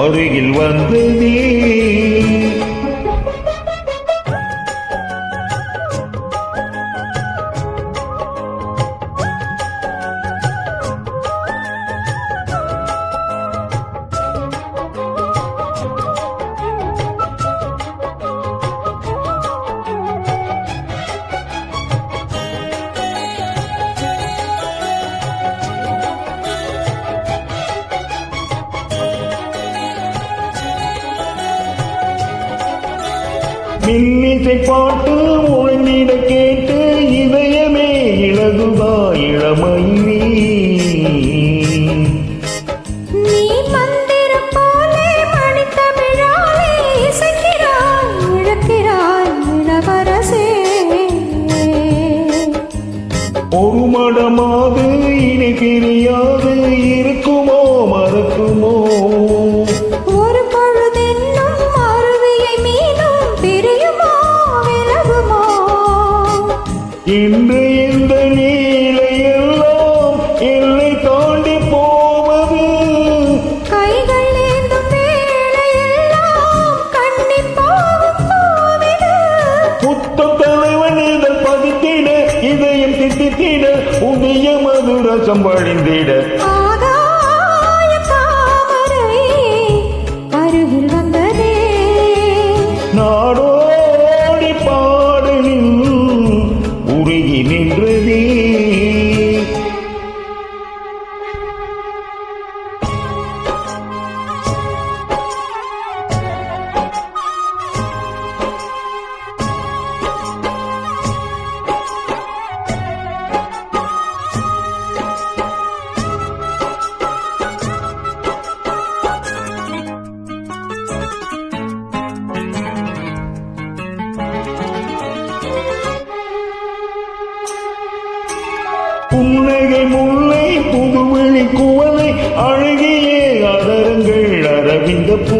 அருகில் வந்து நீ மின்னிசை பாட்டு முழங்கிட கேட்டு இதயமே இழகுதா இளமையிலே நீ ஒரு மடமாக இனி பிரியாது இன்று இந்த நீலையெல்லாம் எல்லை தாண்டி போவது. கைகள் ஏந்தும் வேளையெல்லாம் கண்ணிப் போகும் பூவிடு. புத்த தலைவன் இதழ் பதித்திட இதயம் திட்டித்திட உடைய மதுரசம் வழிந்திட ஆகாய புன்னகை முல்லை புதுவெளி குவலை அழகிய அதரங்கள் அரவிந்த பூ.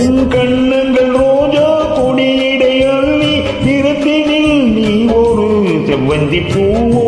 உன் கண்ணங்கள் ரோஜா கொடியிடை அள்ளி நிறத்தினில் நீ ஒரு செவ்வந்தி பூவோ